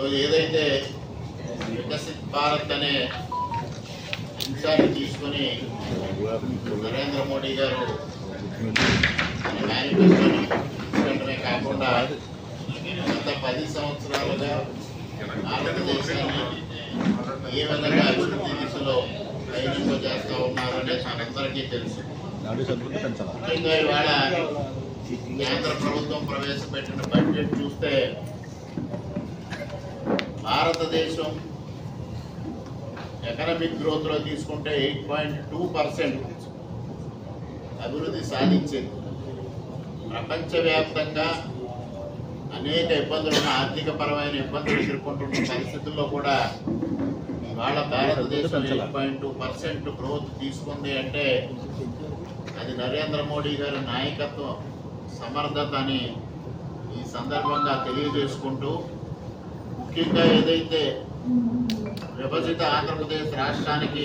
ఈరోజు ఏదైతే వికసిత్ భారత్ అనే అంశాన్ని తీసుకొని నరేంద్ర మోడీ గారు మన మేనిఫెస్టోని కాకుండా గత పది సంవత్సరాలుగా ఆంధ్రప్రదేశాన్ని ఏ విధంగా అభివృద్ధి దిశలో ప్రయత్నం చేస్తూ ఉన్నారనే మనందరికీ తెలుసు. ముఖ్యంగా ఇవాళ కేంద్ర ప్రభుత్వం ప్రవేశపెట్టిన బడ్జెట్ చూస్తే భారతదేశం ఎకనమిక్ గ్రోత్లో తీసుకుంటే ఎయిట్ పాయింట్ టూ పర్సెంట్ అభివృద్ధి సాధించింది. ప్రపంచవ్యాప్తంగా అనేక ఇబ్బందులను ఆర్థిక పరమైన ఇబ్బందులు ఎదుర్కొంటున్న పరిస్థితుల్లో కూడా ఇవాళ Bharatadesam eight point two percent growth తీసుకుంది అంటే అది నరేంద్ర మోడీ గారి నాయకత్వం సమర్థత అని ఈ సందర్భంగా తెలియజేసుకుంటూ ముఖ్యంగా ఏదైతే విభజిత ఆంధ్రప్రదేశ్ రాష్ట్రానికి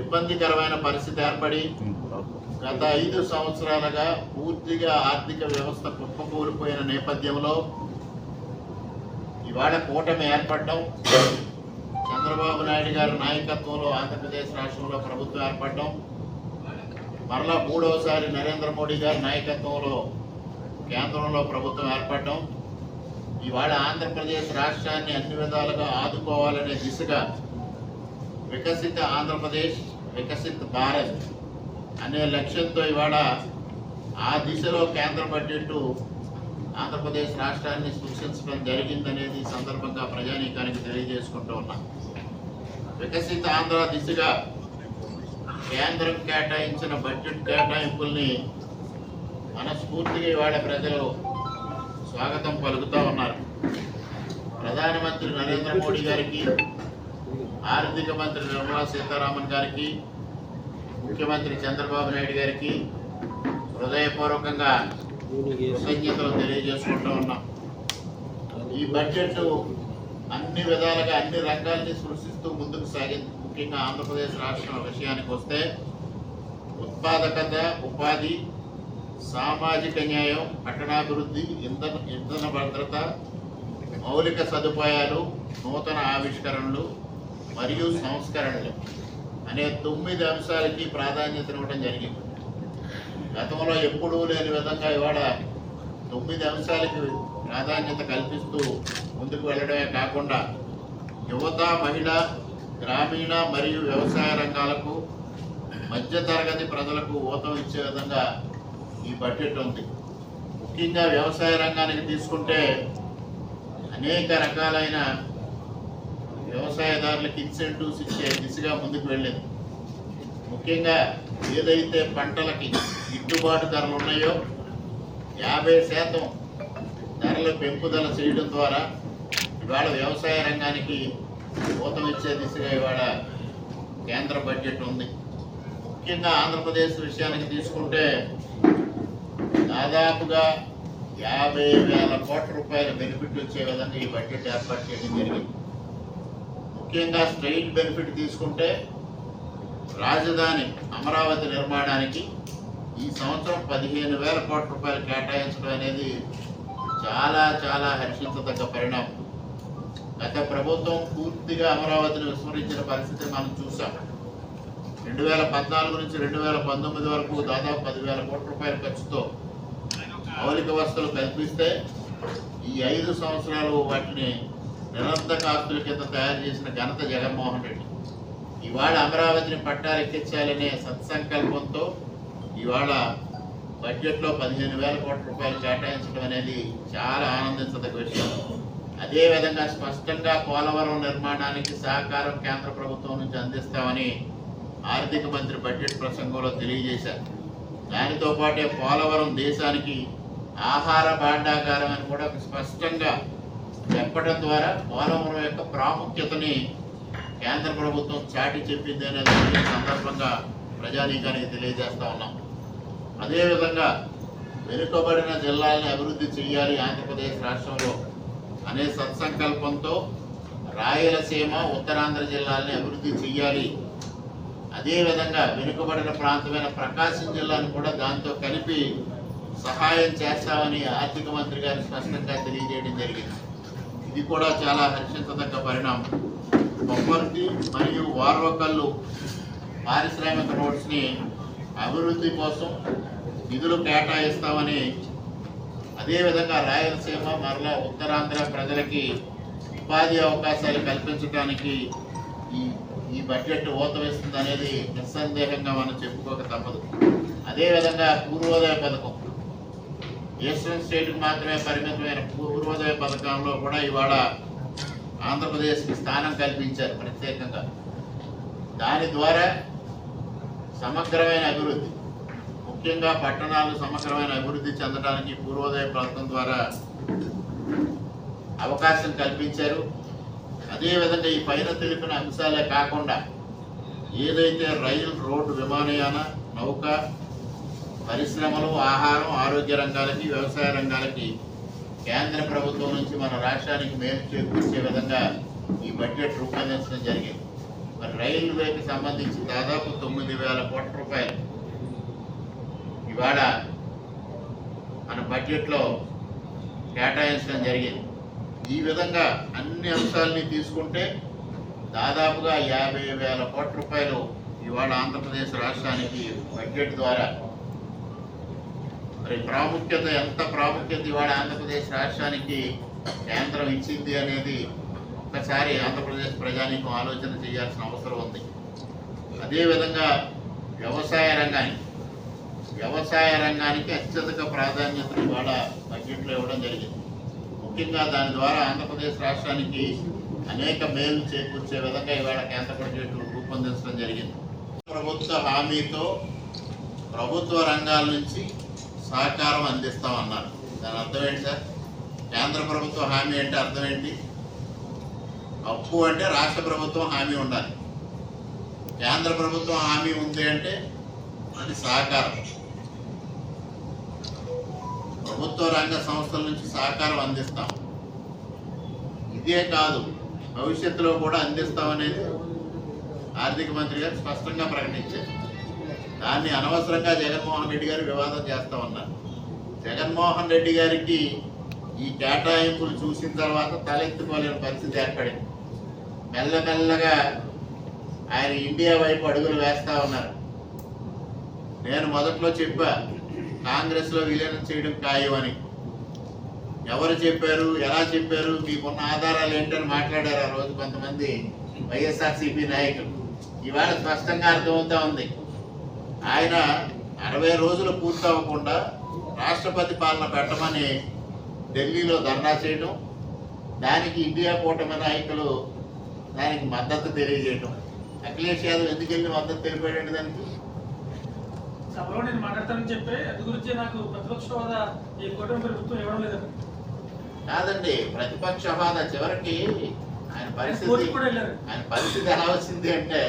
ఇబ్బందికరమైన పరిస్థితి ఏర్పడి గత ఐదు సంవత్సరాలుగా పూర్తిగా ఆర్థిక వ్యవస్థ కుప్పకూలిపోయిన నేపథ్యంలో ఇవాళ కూటమి ఏర్పడడం చంద్రబాబు నాయుడు గారి నాయకత్వంలో ఆంధ్రప్రదేశ్ రాష్ట్రంలో ప్రభుత్వం ఏర్పడడం మరలా మూడవసారి నరేంద్ర మోడీ గారి నాయకత్వంలో కేంద్రంలో ప్రభుత్వం ఏర్పడడం ఇవాళ ఆంధ్రప్రదేశ్ రాష్ట్రాన్ని అన్ని విధాలుగా ఆదుకోవాలనే దిశగా వికసిత ఆంధ్రప్రదేశ్ వికసిత్ భారత్ అనే లక్ష్యంతో ఇవాళ ఆ దిశలో కేంద్ర బడ్జెట్ ఆంధ్రప్రదేశ్ రాష్ట్రాన్ని సృష్టించడం జరిగిందనేది సందర్భంగా ప్రజానీకానికి తెలియజేసుకుంటూ ఉన్నా. వికసిత ఆంధ్ర దిశగా కేంద్రం కేటాయించిన బడ్జెట్ కేటాయింపుల్ని మనస్ఫూర్తిగా ఇవాళ ప్రజలు స్వాగతం పలుకుతూ ఉన్నారు. ప్రధానమంత్రి నరేంద్ర మోడీ గారికి ఆర్థిక మంత్రి నిర్మలా సీతారామన్ గారికి ముఖ్యమంత్రి చంద్రబాబు నాయుడు గారికి హృదయపూర్వకంగా కృతజ్ఞతలు తెలియజేసుకుంటూ ఉన్నాం. ఈ బడ్జెట్ అన్ని విధాలుగా అన్ని రంగాల్ని సృష్టిస్తూ ముందుకు సాగింది. ముఖ్యంగా ఆంధ్రప్రదేశ్ రాష్ట్రం విషయానికి వస్తే ఉత్పాదకత ఉపాధి సామాజిక న్యాయం పట్టణాభివృద్ధి ఇంధన ఇంధన భద్రత మౌలిక సదుపాయాలు నూతన ఆవిష్కరణలు మరియు సంస్కరణలు అనే తొమ్మిది అంశాలకి ప్రాధాన్యతనివ్వడం జరిగింది. గతంలో ఎప్పుడూ లేని విధంగా ఇవాళ తొమ్మిది అంశాలకి ప్రాధాన్యత కల్పిస్తూ ముందుకు వెళ్ళడమే కాకుండా యువత మహిళ గ్రామీణ మరియు వ్యవసాయ రంగాలకు మధ్యతరగతి ప్రజలకు ఊతం ఇచ్చే విధంగా ఈ బడ్జెట్ ఉంది. ముఖ్యంగా వ్యవసాయ రంగానికి తీసుకుంటే అనేక రకాలైన వ్యవసాయదారులకు ఇన్సెంటివ్స్ ఇచ్చే దిశగా ముందుకు వెళ్ళింది. ముఖ్యంగా ఏదైతే పంటలకి గిట్టుబాటు ధరలు ఉన్నాయో యాభై శాతం ధరల పెంపుదల చేయడం ద్వారా ఇవాళ వ్యవసాయ రంగానికి ఊతం ఇచ్చే దిశగా ఇవాళ కేంద్ర బడ్జెట్ ఉంది. ముఖ్యంగా ఆంధ్రప్రదేశ్ విషయానికి తీసుకుంటే దాదాపుగా యాభై వేల కోట్ల రూపాయల బెనిఫిట్ వచ్చే విధంగా ఈ బడ్జెట్ ఏర్పాటు చేయడం జరిగింది. ముఖ్యంగా స్ట్రైట్ బెనిఫిట్ తీసుకుంటే రాజధాని అమరావతి నిర్మాణానికి ఈ సంవత్సరం పదిహేను వేల కోట్ల రూపాయలు కేటాయించడం అనేది చాలా చాలా హర్షించదగ్గ పరిణామం. గత ప్రభుత్వం పూర్తిగా అమరావతిని విస్మరించిన పరిస్థితి మనం చూసాం రెండు వేల పద్నాలుగు నుంచి రెండు వేల పంతొమ్మిది వరకు దాదాపు పదివేల కోట్ల రూపాయల ఖర్చుతో మౌలిక వసతులు కల్పిస్తే ఈ ఐదు సంవత్సరాలు వాటిని నిరంతర ఆస్తుల కింద తయారు చేసిన ఘనత జగన్మోహన్ రెడ్డి. ఇవాళ అమరావతిని పట్టాలెక్కించాలనే సత్సంకల్పంతో ఇవాళ బడ్జెట్లో పదిహేను వేల కోట్ల రూపాయలు కేటాయించడం అనేది చాలా ఆనందించదగ్గ విషయం. అదేవిధంగా స్పష్టంగా పోలవరం నిర్మాణానికి సహకారం కేంద్ర ప్రభుత్వం నుంచి అందిస్తామని ఆర్థిక మంత్రి బడ్జెట్ ప్రసంగంలో తెలియజేశారు. దానితో పాటే పోలవరం దేశానికి ఆహార భాండాగారం అని కూడా స్పష్టంగా చెప్పడం ద్వారా పోలవరం యొక్క ప్రాముఖ్యతని కేంద్ర ప్రభుత్వం చాటి చెప్పింది అనేది సందర్భంగా ప్రజానీకానికి తెలియజేస్తా ఉన్నాం. అదేవిధంగా వెనుకబడిన జిల్లాలను అభివృద్ధి చేయాలి ఆంధ్రప్రదేశ్ రాష్ట్రంలో అనే సత్సంకల్పంతో రాయలసీమ ఉత్తరాంధ్ర జిల్లాలని అభివృద్ధి చేయాలి అదేవిధంగా వెనుకబడిన ప్రాంతమైన ప్రకాశం జిల్లాను కూడా దాంతో కలిపి సహాయం చేస్తామని ఆర్థిక మంత్రి గారు స్పష్టంగా తెలియజేయడం జరిగింది. ఇది కూడా చాలా హర్షించదగ్గ పరిణామం. కొప్పర్తి మరియు వార్వకల్లు పారిశ్రామిక రోడ్స్ని అభివృద్ధి కోసం నిధులు కేటాయిస్తామని అదేవిధంగా రాయలసీమ మరలా ఉత్తరాంధ్ర ప్రజలకి ఉపాధి అవకాశాలు కల్పించడానికి ఈ ఈ బడ్జెట్ ఊత వేస్తుంది అనేది నిస్సందేహంగా మనం చెప్పుకోక తప్పదు. అదేవిధంగా పూర్వోదయ పథకం. ఈస్టర్న్ స్టేట్కి మాత్రమే పరిమితమైన పూర్వోదయ పథకంలో కూడా ఇవాళ ఆంధ్రప్రదేశ్కి స్థానం కల్పించారు ప్రత్యేకంగా. దాని ద్వారా సమగ్రమైన అభివృద్ధి ముఖ్యంగా పట్టణాలు సమగ్రమైన అభివృద్ధి చెందడానికి పూర్వోదయ పథకం ద్వారా అవకాశం కల్పించారు. అదేవిధంగా ఈ పైన తెలిపిన అంశాలే కాకుండా ఏదైతే రైలు రోడ్డు విమానయాన నౌక పరిశ్రమలు ఆహారం ఆరోగ్య రంగాలకి వ్యవసాయ రంగాలకి కేంద్ర ప్రభుత్వం నుంచి మన రాష్ట్రానికి మేలు చేకూర్చే విధంగా ఈ బడ్జెట్ రూపొందించడం జరిగింది. మరి రైల్వేకి సంబంధించి దాదాపు తొమ్మిది వేల కోట్ల రూపాయలు ఇవాళ మన బడ్జెట్లో కేటాయించడం జరిగింది. ఈ విధంగా అన్ని అంశాలని తీసుకుంటే దాదాపుగా యాభై వేల కోట్ల రూపాయలు ఇవాళ ఆంధ్రప్రదేశ్ రాష్ట్రానికి బడ్జెట్ ద్వారా మరి ప్రాముఖ్యత ఎంత ప్రాముఖ్యత ఇవాళ ఆంధ్రప్రదేశ్ రాష్ట్రానికి కేంద్రం ఇచ్చింది అనేది ఒక్కసారి ఆంధ్రప్రదేశ్ ప్రజానీకం ఆలోచన చేయాల్సిన అవసరం ఉంది. అదేవిధంగా వ్యవసాయ రంగానికి వ్యవసాయ రంగానికి అత్యధిక ప్రాధాన్యతను ఇవాళ బడ్జెట్లో ఇవ్వడం జరిగింది. ముఖ్యంగా దాని ద్వారా ఆంధ్రప్రదేశ్ రాష్ట్రానికి అనేక మేలు చేకూర్చే విధంగా ఇవాళ కేంద్ర బడ్జెట్ రూపొందించడం జరిగింది. ప్రభుత్వ హామీతో ప్రభుత్వ రంగాల నుంచి సహకారం అందిస్తామన్నారు. దాని అర్థం ఏంటి సార్? కేంద్ర ప్రభుత్వ హామీ అంటే అర్థం ఏంటి? అప్పు అంటే రాష్ట్ర ప్రభుత్వం హామీ ఉండాలి. కేంద్ర ప్రభుత్వం హామీ ఉంది అంటే అది సహకారం. ప్రభుత్వ రంగ సంస్థల నుంచి సహకారం అందిస్తాం. ఇదే కాదు భవిష్యత్తులో కూడా అందిస్తామనేది ఆర్థిక మంత్రి గారు స్పష్టంగా ప్రకటించారు. దాన్ని అనవసరంగా జగన్మోహన్ రెడ్డి గారు వివాదం చేస్తా ఉన్నారు. జగన్మోహన్ రెడ్డి గారికి ఈ కేటాయింపులు చూసిన తర్వాత తలెత్తుకోలేని పరిస్థితి ఏర్పడింది. మెల్లమెల్లగా ఆయన ఇండియా వైపు అడుగులు వేస్తా ఉన్నారు. నేను మొదట్లో చెప్పా కాంగ్రెస్లో విలీనం చేయడం ఖాయం అని ఎవరు చెప్పారు ఎలా చెప్పారు మీకున్న ఆధారాలు ఏంటని మాట్లాడారు ఆ రోజు కొంతమంది వైఎస్ఆర్సీపీ నాయకులు. ఇవాళ స్పష్టంగా అర్థమవుతా ఉంది. ఆయన అరవై రోజులు పూర్తవ్వకుండా రాష్ట్రపతి పాలన పెట్టమని ఢిల్లీలో ధర్నా చేయడం దానికి ఇండియా కూటమి నాయకులు దానికి మద్దతు తెలియజేయడం అఖిలేష్ యాదవ్ ఎందుకు వెళ్ళి మద్దతు తెలిపాడండి దానికి? సభలో నేను మాట్లాడతానని చెప్పి అది గురించి నాకు ప్రతిపక్ష హోదా ఈ కూటమి ప్రభుత్వం ఇవ్వడం లేదండి కాదండి ప్రతిపక్ష హోదా చివరికి ఆయన పరిస్థితి ఆయన పరిస్థితి ఎలా వచ్చింది అంటే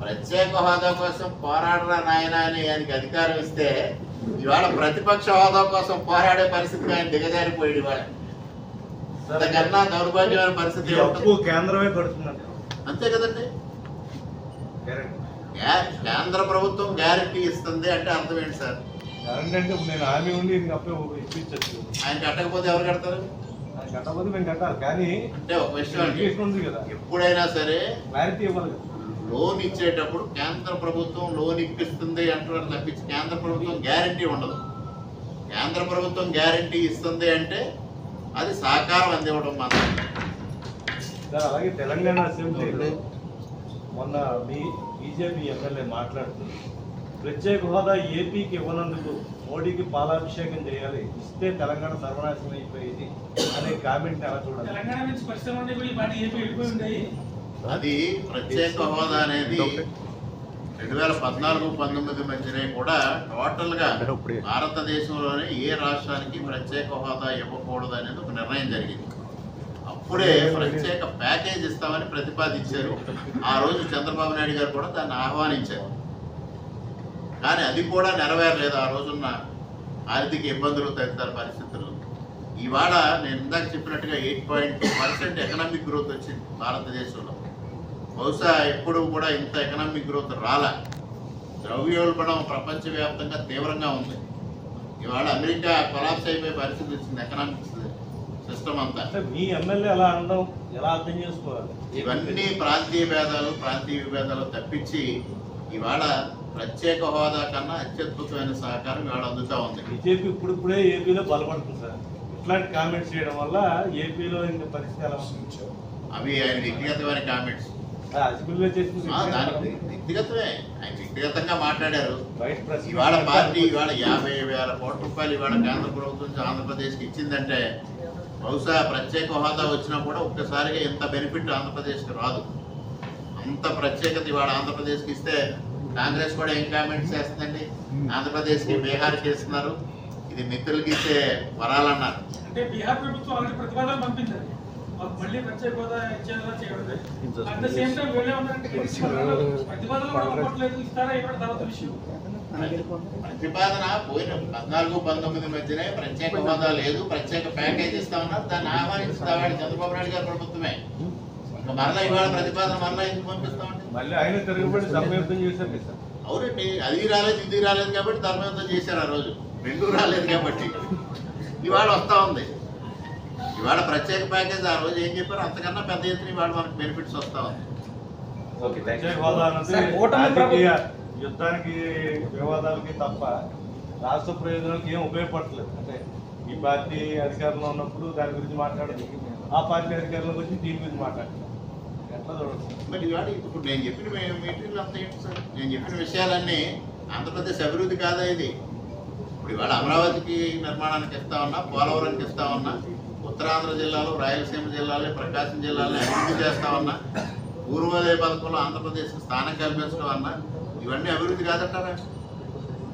ప్రత్యేక హోదా కోసం పోరాడరా నాయన అని ఆయనకి అధికారం ఇస్తే ఇవాళ ప్రతిపక్ష హోదా కోసం పోరాడే పరిస్థితికి ఆయన దిగజారిపోయాడు ఇవాళ. అంతకన్నా దౌర్భాగ్యమైన పరిస్థితి? కేంద్రమే కడుతుందంట. అంతే కదండి. కేంద్ర ప్రభుత్వం గ్యారంటీ ఇస్తుంది అంటే అర్థం ఏంటి సార్? ఆయన కట్టకపోతే ఎవరు కడతారు? కట్టకపోతే మేము కట్టాలి. కానీ అంటే ఒక విషయం ఎప్పుడైనా సరే క్లారిటీ ఇవ్వాలి లోన్ ఇచ్చేటప్పుడు కేంద్ర ప్రభుత్వం లోన్ ఇప్పిస్తుంది అంటున్నారు తప్పించి కేంద్ర ప్రభుత్వం గ్యారంటీ ఉండదు. కేంద్ర ప్రభుత్వం గ్యారంటీ ఇస్తుంది అంటే అది సహకారం అందివ్వడం మాత్రం సార్ అలాగే తెలంగాణ అసెంబ్లీలో మొన్న మీ బీజేపీ ఎమ్మెల్యే మాట్లాడుతూ ప్రత్యేక హోదా ఏపీకి ఇవ్వనందుకు మోడీకి పాలాభిషేకం చేయాలి ఇస్తే తెలంగాణ సర్వనాశనం అయిపోయేది అనే కామెంట్ ఎలా చూడాలి? తెలంగాణ నుంచి అది ప్రత్యేక హోదా అనేది రెండు వేల పద్నాలుగు పంతొమ్మిది మధ్యనే కూడా టోటల్గా భారతదేశంలోనే ఏ రాష్ట్రానికి ప్రత్యేక హోదా ఇవ్వకూడదు అనేది ఒక నిర్ణయం జరిగింది. అప్పుడే ప్రత్యేక ప్యాకేజ్ ఇస్తామని ప్రతిపాదించారు. ఆ రోజు చంద్రబాబు నాయుడు గారు కూడా దాన్ని ఆహ్వానించారు. కానీ అది కూడా నెరవేరలేదు. ఆ రోజున్న ఆర్థిక ఇబ్బందులు తదితర పరిస్థితులు. ఇవాళ నేను ఇందాక చెప్పినట్టుగా eight point two percent economic growth వచ్చింది భారతదేశంలో. బహుశా ఎప్పుడు కూడా ఇంత ఎకనామిక్ గ్రోత్ రాలా. ద్రవ్యోల్బణం ప్రపంచవ్యాప్తంగా తీవ్రంగా ఉంది. ఇవాళ అమెరికా కొలాప్స్ అయిపోయే పరిస్థితి వచ్చింది ఎకనామిక్స్ సిస్టమ్ అంతా. మీ ఎమ్మెల్యే ఎలా అనడం ఎలా అర్థం చేసుకోవాలి? ఇవన్నీ ప్రాంతీయ భేదాలు ప్రాంతీయ విభేదాలు తప్పించి ఇవాళ ప్రత్యేక హోదా కన్నా అత్యద్భుతమైన సహకారం ఇవాళ అందుతా ఉంది. బీజేపీ ఇప్పుడిప్పుడే ఏపీలో బలపడుతుంది సార్. ఇట్లాంటి కామెంట్స్ చేయడం వల్ల ఏపీలో ఇంకా పరిస్థితి ఎలా అవి ఆయన వ్యక్తిగతమైన కామెంట్స్ వ్యక్తిగతమే. ఆయన వ్యక్తిగతంగా మాట్లాడారు. ఇవాళ పార్టీ ఇవాళ యాభై వేల కోట్ల రూపాయలు ఇవాళ కేంద్ర ప్రభుత్వం నుంచి ఆంధ్రప్రదేశ్కి ఇచ్చిందంటే బహుశా ప్రత్యేక హోదా వచ్చినా కూడా ఒక్కసారిగా ఇంత బెనిఫిట్ ఆంధ్రప్రదేశ్కి రాదు. అంత ప్రత్యేకత ఇవాళ ఆంధ్రప్రదేశ్కి ఇస్తే కాంగ్రెస్ కూడా ఏం కామెంట్స్ చేస్తుందండి? ఆంధ్రప్రదేశ్కి బీహార్కి ఇస్తున్నారు ఇది మిత్రులకి ఇచ్చే వరాలన్నారు. అంటే బీహార్ ప్రభుత్వం ప్రతిపాదన పంపించారు. మళ్ళీ ప్రత్యేక హోదా ఇచ్చేలా చేయడం అట్ ద సేమ్ టైం వీళ్ళే ఉన్నారంటే కనీసం వాళ్ళు ప్రతిపాదన కూడా పంపట్లేదు ఇస్తారా ఇక్కడ తర్వాత విషయం. ప్రతిపాదన పోయిన పద్నాలుగు పంతొమ్మిది మధ్యనే ప్రత్యేక హోదా లేదు ప్రత్యేక ప్యాకేజ్ ఇస్తామన్నారు. దాన్ని ఆహ్వానిస్తామని చంద్రబాబు నాయుడు గారి ప్రభుత్వమే. ఇంకా మరలా ఇవాళ ప్రతిపాదన మరలా ఎందుకు పంపిస్తామండి? మళ్ళీ ఆయన తిరగబడి చేశారు అవునండి అది రాలేదు ఇది రాలేదు కాబట్టి ధర్మయుద్ధం చేశారు ఆ రోజు. రెండు రాలేదు కాబట్టి. ఇవాళ వస్తా ఉంది. ఇవాళ ప్రత్యేక ప్యాకేజ్ ఆ రోజు ఏం చెప్పారు అంతకన్నా పెద్ద ఎత్తున ఇవాళ మనకు బెనిఫిట్స్ వస్తా ఉంది. యుద్ధానికి వివాదాలకి తప్ప రాష్ట్ర ప్రయోజనాలకు ఏం ఉపయోగపడలేదు అంటే ఈ పార్టీ అధికారంలో ఉన్నప్పుడు దాని గురించి మాట్లాడదు ఆ పార్టీ అధికారంలోకి వచ్చి దీని గురించి మాట్లాడదు ఎట్లా చూడచ్చు? మరి ఇవాళ ఇప్పుడు నేను చెప్పిన మీ- మీటింగ్లు అంతా ఏంటి సార్? నేను చెప్పిన విషయాలన్నీ ఆంధ్రప్రదేశ్ అభివృద్ధి కాదా ఇది? ఇప్పుడు ఇవాళ అమరావతికి నిర్మాణానికి ఇస్తా ఉన్నా పోలవరంకి ఇస్తా ఉన్నా ఉత్తరాంధ్ర జిల్లాలో రాయలసీమ జిల్లాలో ప్రకాశం జిల్లాలో అభివృద్ధి చేస్తా ఉన్నా పూర్వోదయ పథకంలో ఆంధ్రప్రదేశ్ స్థానం కల్పించడం అన్నా ఇవన్నీ అభివృద్ధి కాదంటారా?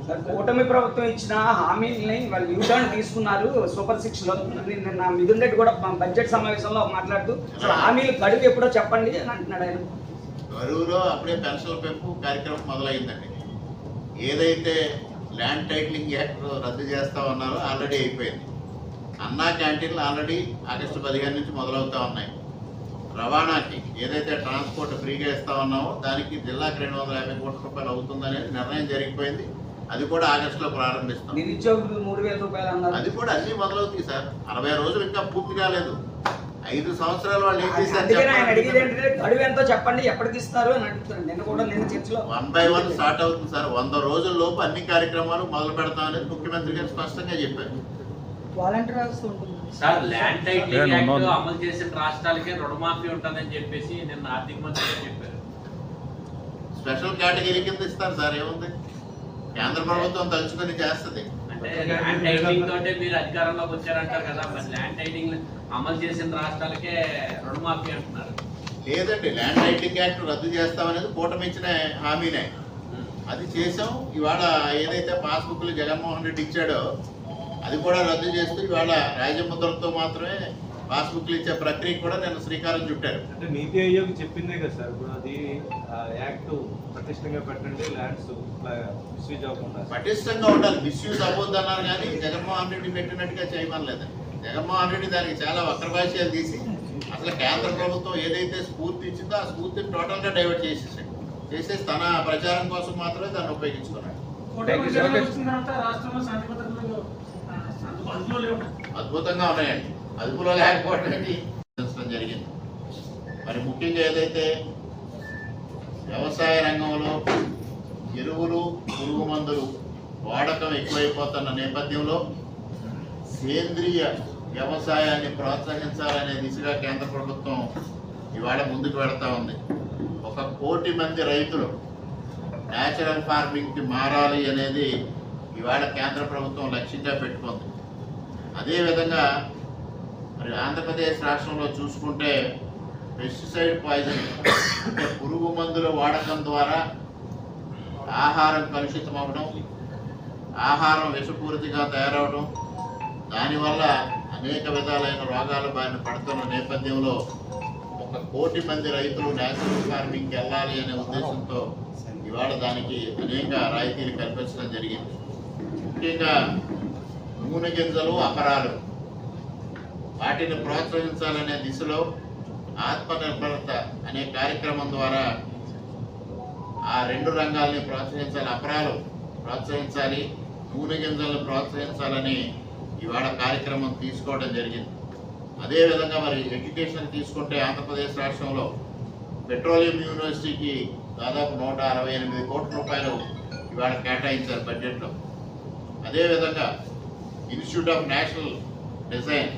సార్ కూటమి ప్రభుత్వం ఇచ్చిన హామీలని వాళ్ళు యూటర్న్ తీసుకున్నారు సూపర్ సిక్స్లో. నిన్న మిథున్ రెడ్డి కూడా బడ్జెట్ సమావేశంలో మాట్లాడుతూ అసలు హామీలు గడువు ఎప్పుడో చెప్పండి అని అంటున్నాడు ఆయన. కరువులో అప్పుడే పెన్షన్ల పెంపు కార్యక్రమం మొదలైందండి. ఏదైతే ల్యాండ్ టైటిలింగ్ యాక్ట్ రద్దు చేస్తా ఉన్నారో ఆల్రెడీ అయిపోయింది. అన్నా క్యాంటీన్లు ఆల్రెడీ ఆగస్టు పదిహేను నుంచి మొదలవుతా ఉన్నాయి. రవాణాకి ఏదైతే ట్రాన్స్పోర్ట్ ఫ్రీగా ఇస్తా ఉన్నామో దానికి జిల్లాకి రెండు వందల యాభై కోట్ల రూపాయలు అవుతుందనేది నిర్ణయం జరిగిపోయింది. అది కూడా ఆగస్టులో ప్రారంభిస్తాం. నిరుద్యోగులు మూడు వేల రూపాయలు అన్నారు. అది కూడా అన్ని మొదలవుతాయి సార్. అరవై రోజులు ఇంకా పూర్తి కాలేదు. ఐదు సంవత్సరాలు వాళ్ళు ఏం చేశారు చెప్పండి. ఎంతో ఎప్పటికి ఇస్తారు అని అడుగుతారు నిన్న కూడా నిన్న చర్చలో వన్ బై వన్ స్టార్ట్ అవుతుంది సార్. వంద రోజుల లోపు అన్ని కార్యక్రమాలు మొదలు పెడతాం అనేది ముఖ్యమంత్రి గారు స్పష్టంగా చెప్పారు. వాలంటీర్ వ్యవస్థ ఉంటుంది. సార్ ల్యాండ్ టైటిలింగ్ యాక్ట్ అమలు చేసిన రాష్ట్రాలకే రుణమాఫీ ఉంటుందని చెప్పేసి నిన్న ఆర్థిక మంత్రి గారు చెప్పారు. స్పెషల్ కేటగిరీ కింద ఇస్తారు సార్ ఏముంది? కేంద్ర ప్రభుత్వం తలుచుకొని చేస్తుంది. అంటే ల్యాండ్ టైటిలింగ్ తోటే మీరు అధికారంలోకి వచ్చారంటారు కదా మరి ల్యాండ్ టైటిలింగ్ అమలు చేసిన రాష్ట్రాలకే రుణమాఫీ అంటున్నారు. లేదండి ల్యాండ్ టైటిలింగ్ యాక్ట్ రద్దు చేస్తామనేది కూటమి ఇచ్చిన హామీనే. అది చేసాం. ఇవాళ ఏదైతే పాస్బుక్లు జగన్మోహన్ రెడ్డి ఇచ్చాడో అది కూడా రద్దు చేస్తూ ఇవాళ రాజముద్రతో మాత్రమే పాస్బుక్లు ఇచ్చే ప్రక్రియ కూడా నేను శ్రీకారం చుట్టారు. అంటే నీతి ఆయోగ్ చెప్పిందే కదా సార్ ఇప్పుడు అది యాక్ట్ పటిష్టంగా పెట్టండి ల్యాండ్స్ మిస్యూజ్ అవ్వకుండా. పటిష్టంగా ఉండాలి మిస్యూజ్ అవ్వద్దు అన్నారు కానీ జగన్మోహన్ రెడ్డి పెట్టినట్టుగా చేయమనలేదు. జగన్మోహన్ రెడ్డి దానికి చాలా వక్రభాష్యాలు తీసి అసలు కేంద్ర ప్రభుత్వం ఏదైతే స్ఫూర్తి ఇచ్చిందో ఆ స్ఫూర్తిని టోటల్గా డైవర్ట్ చేసేసాడు. చేసేసి తన ప్రచారం కోసం మాత్రమే దాన్ని ఉపయోగించుకున్నాడు. రాష్ట్రంలో అదుపులో లేవు. అద్భుతంగా ఉన్నాయండి అదుపులో లేకపోవడానికి జరిగింది. మరి ముఖ్యంగా ఏదైతే వ్యవసాయ రంగంలో ఎరువులు పురుగు మందులు వాడకం ఎక్కువైపోతున్న నేపథ్యంలో సేంద్రియ వ్యవసాయాన్ని ప్రోత్సహించాలనే దిశగా కేంద్ర ప్రభుత్వం ఇవాళ ముందుకు వెళతా ఉంది. ఒక కోటి మంది రైతులు న్యాచురల్ ఫార్మింగ్కి మారాలి అనేది ఇవాళ కేంద్ర ప్రభుత్వం లక్ష్యంగా పెట్టుకుంది. అదేవిధంగా మరి ఆంధ్రప్రదేశ్ రాష్ట్రంలో చూసుకుంటే పెస్టిసైడ్ పాయిజన్ అంటే పురుగు మందుల వాడకం ద్వారా ఆహారం కలుషితం అవ్వడం ఆహారం విషపూరితగా తయారవడం దానివల్ల అనేక విధాలైన రోగాల బారిన పడుతున్న నేపథ్యంలో ఒక కోటి మంది రైతులు నేచురల్ ఫార్మింగ్కి వెళ్ళాలి అనే ఉద్దేశంతో ఇవాళ దానికి అనేక రాయితీలు కల్పించడం జరిగింది. ముఖ్యంగా నూనె గింజలు అపరాలు వాటిని ప్రోత్సహించాలనే దిశలో ఆత్మనిర్భరత అనే కార్యక్రమం ద్వారా ఆ రెండు రంగాల్ని ప్రోత్సహించాలి అపరాలు ప్రోత్సహించాలి నూనె గింజలను ప్రోత్సహించాలని ఇవాళ కార్యక్రమం తీసుకోవడం జరిగింది. అదేవిధంగా మరి ఎడ్యుకేషన్ తీసుకుంటే ఆంధ్రప్రదేశ్ రాష్ట్రంలో పెట్రోలియం యూనివర్సిటీకి దాదాపు నూట అరవై ఎనిమిది కోట్ల రూపాయలు ఇవాళ కేటాయించారు బడ్జెట్లో. అదేవిధంగా ఇన్స్టిట్యూట్ ఆఫ్ నేషనల్ డిజైన్.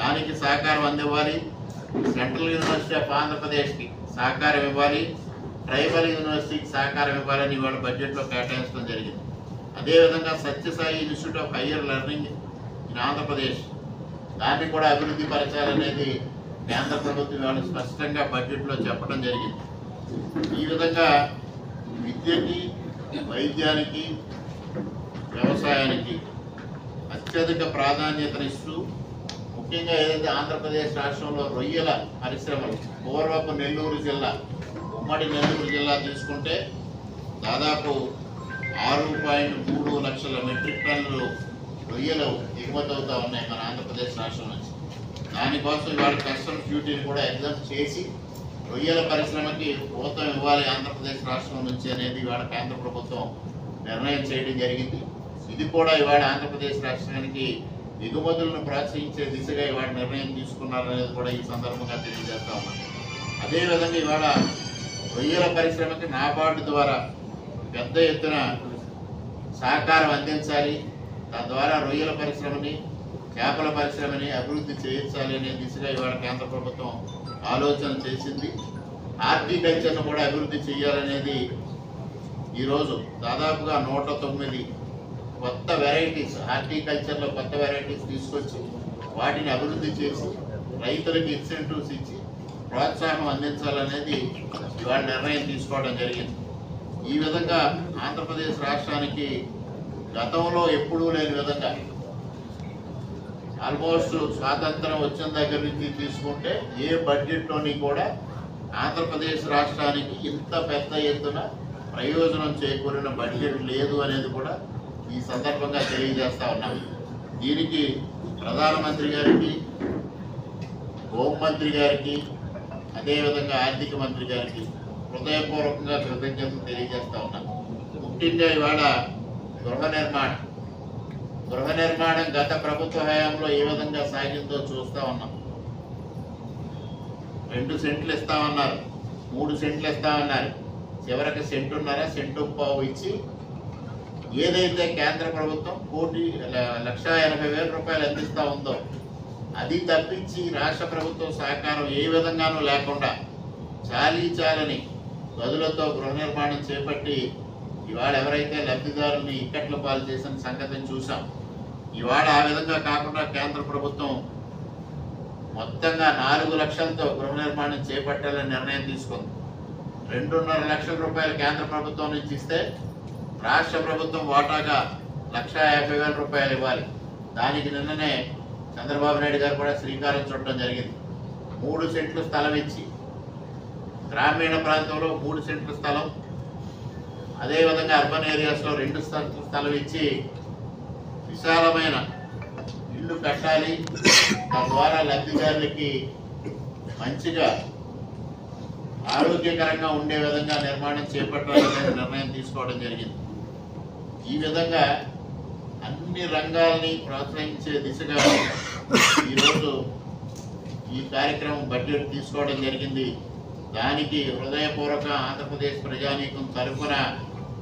దానికి సహకారం అందివ్వాలి. సెంట్రల్ యూనివర్సిటీ ఆఫ్ ఆంధ్రప్రదేశ్కి సహకారం ఇవ్వాలి. ట్రైబల్ యూనివర్సిటీకి సహకారం ఇవ్వాలని ఇవాళ బడ్జెట్లో కేటాయించడం జరిగింది. అదేవిధంగా Sathya Sai institute of higher learning in Andhra Pradesh. దాన్ని కూడా అభివృద్ధి పరచాలనేది కేంద్ర ప్రభుత్వం ఇవాళ స్పష్టంగా బడ్జెట్లో చెప్పడం జరిగింది. ఈ విధంగా విద్యకి వైద్యానికి వ్యవసాయానికి అత్యధిక ప్రాధాన్యతనిస్తూ ముఖ్యంగా ఏదైతే ఆంధ్రప్రదేశ్ రాష్ట్రంలో రొయ్యల పరిశ్రమలు పూర్వపు నెల్లూరు జిల్లా ఉమ్మడి నెల్లూరు జిల్లా తీసుకుంటే దాదాపు ఆరు పాయింట్ మూడు లక్షల మెట్రిక్ టన్నులు రొయ్యలు ఎగుమతి అవుతూ ఉన్నాయి మన ఆంధ్రప్రదేశ్ రాష్ట్రం నుంచి. దానికోసం ఇవాళ కస్టమ్స్ డ్యూటీని కూడా ఎగ్జామ్ చేసి రొయ్యల పరిశ్రమకి ఊతం ఇవ్వాలి ఆంధ్రప్రదేశ్ రాష్ట్రం నుంచి అనేది ఇవాళ కేంద్ర ప్రభుత్వం నిర్ణయం చేయడం జరిగింది. ఇది కూడా ఇవాళ ఆంధ్రప్రదేశ్ రాష్ట్రానికి దిగుమతులను ప్రోత్సహించే దిశగా ఇవాళ నిర్ణయం తీసుకున్నారనేది కూడా ఈ సందర్భంగా తెలియజేస్తా ఉన్నాను అదేవిధంగా ఇవాళ రొయ్యల పరిశ్రమకి నాబార్డు ద్వారా పెద్ద ఎత్తున సహకారం అందించాలి. తద్వారా రొయ్యల పరిశ్రమని చేపల పరిశ్రమని అభివృద్ధి చేయించాలి అనే దిశగా ఇవాళ కేంద్ర ప్రభుత్వం ఆలోచన చేసింది. హార్టికల్చర్ను కూడా అభివృద్ధి చేయాలనేది ఈరోజు దాదాపుగా నూట తొమ్మిది కొత్త వెరైటీస్ హార్టికల్చర్లో కొత్త వెరైటీస్ తీసుకొచ్చి వాటిని అభివృద్ధి చేసి రైతులకు ఇన్సెంటివ్స్ ఇచ్చి ప్రోత్సాహం అందించాలనేది ఇవాళ నిర్ణయం తీసుకోవడం జరిగింది. ఈ విధంగా ఆంధ్రప్రదేశ్ రాష్ట్రానికి గతంలో ఎప్పుడూ లేని విధంగా ఆల్మోస్ట్ స్వాతంత్రం వచ్చిన దగ్గర నుంచి తీసుకుంటే ఏ బడ్జెట్లోని కూడా ఆంధ్రప్రదేశ్ రాష్ట్రానికి ఇంత పెద్ద ఎత్తున ప్రయోజనం చేకూరిన బడ్జెట్ లేదు అనేది కూడా ఈ సందర్భంగా తెలియజేస్తా ఉన్నాను దీనికి ప్రధానమంత్రి గారికి హోంమంత్రి గారికి అదేవిధంగా ఆర్థిక మంత్రి గారికి హృదయపూర్వకంగా కృతజ్ఞతలు తెలియజేస్తా ఉన్నాను ముఖ్యంగా ఇవాళ గృహ నిర్మాణం. గృహ నిర్మాణం గత ప్రభుత్వ హయాంలో ఏ విధంగా సాగిందో చూస్తా ఉన్నాం. రెండు సెంట్లు ఇస్తామన్నారు మూడు సెంట్లు ఇస్తామన్నారు చివరికి సెంటున్నారా? సెంటు పావు ఇచ్చి ఏదైతే కేంద్ర ప్రభుత్వం కోటి లక్ష లక్షా ఎనభై వేల రూపాయలు అందిస్తూ ఉందో అది తప్పించి రాష్ట్ర ప్రభుత్వం సహకారం ఏ విధంగానూ లేకుండా చాలీ చాలని గదులతో గృహ నిర్మాణం చేపట్టి ఇవాళ ఎవరైతే లబ్ధిదారుల్ని ఇక్కట్ల పాలు చేసిన సంగతిని చూసాం ఇవాళ ఆ విధంగా కాకుండా కేంద్ర ప్రభుత్వం మొత్తంగా నాలుగు లక్షలతో గృహ నిర్మాణం చేపట్టాలని నిర్ణయం తీసుకుంది. రెండున్నర లక్షల రూపాయలు కేంద్ర ప్రభుత్వం నుంచి ఇస్తే రాష్ట్ర ప్రభుత్వం వాటాగా లక్ష యాభై వేల రూపాయలు ఇవ్వాలి. దానికి నిన్ననే చంద్రబాబు నాయుడు గారు కూడా శ్రీకారం చుట్టడం జరిగింది. మూడు సెంట్లు స్థలం ఇచ్చి గ్రామీణ ప్రాంతంలో మూడు సెంట్ల స్థలం అదేవిధంగా అర్బన్ ఏరియాస్లో రెండు సెంట్లు స్థలం ఇచ్చి విశాలమైన ఇల్లు కట్టాలి. తద్వారా లబ్ధిదారులకి మంచిగా ఆరోగ్యకరంగా ఉండే విధంగా నిర్మాణం చేపట్టాలనే నిర్ణయం తీసుకోవడం జరిగింది. ఈ విధంగా అన్ని రంగాల్ని ప్రోత్సహించే దిశగా ఈరోజు ఈ కార్యక్రమం బడ్జెట్ తీసుకోవడం జరిగింది. దానికి హృదయపూర్వక ఆంధ్రప్రదేశ్ ప్రజానీకం తరఫున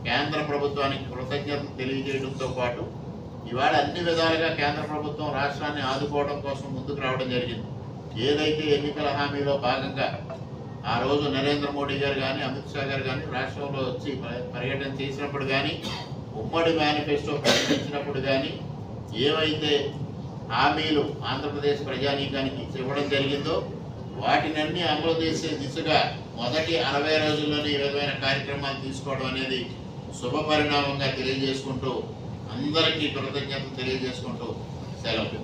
కేంద్ర ప్రభుత్వానికి కృతజ్ఞతలు తెలియజేయడంతో పాటు ఇవాళ అన్ని విధాలుగా కేంద్ర ప్రభుత్వం రాష్ట్రాన్ని ఆదుకోవడం కోసం ముందుకు రావడం జరిగింది. ఏదైతే ఎన్నికల హామీలో భాగంగా ఆ రోజు నరేంద్ర మోడీ గారు కానీ అమిత్ షా గారు కానీ రాష్ట్రంలో వచ్చి పర్యటన చేసినప్పుడు కానీ ఉమ్మడి మేనిఫెస్టో ప్రకటించినప్పుడు కానీ ఏవైతే హామీలు ఆంధ్రప్రదేశ్ ప్రజానీకానికి ఇవ్వడం జరిగిందో వాటినన్నీ అమలు చేసే దిశగా మొదటి అరవై రోజుల్లోనే ఈ విధమైన కార్యక్రమాలు తీసుకోవడం అనేది శుభ పరిణామంగా తెలియజేసుకుంటూ అందరికీ కృతజ్ఞతలు తెలియజేసుకుంటూ సెలవు.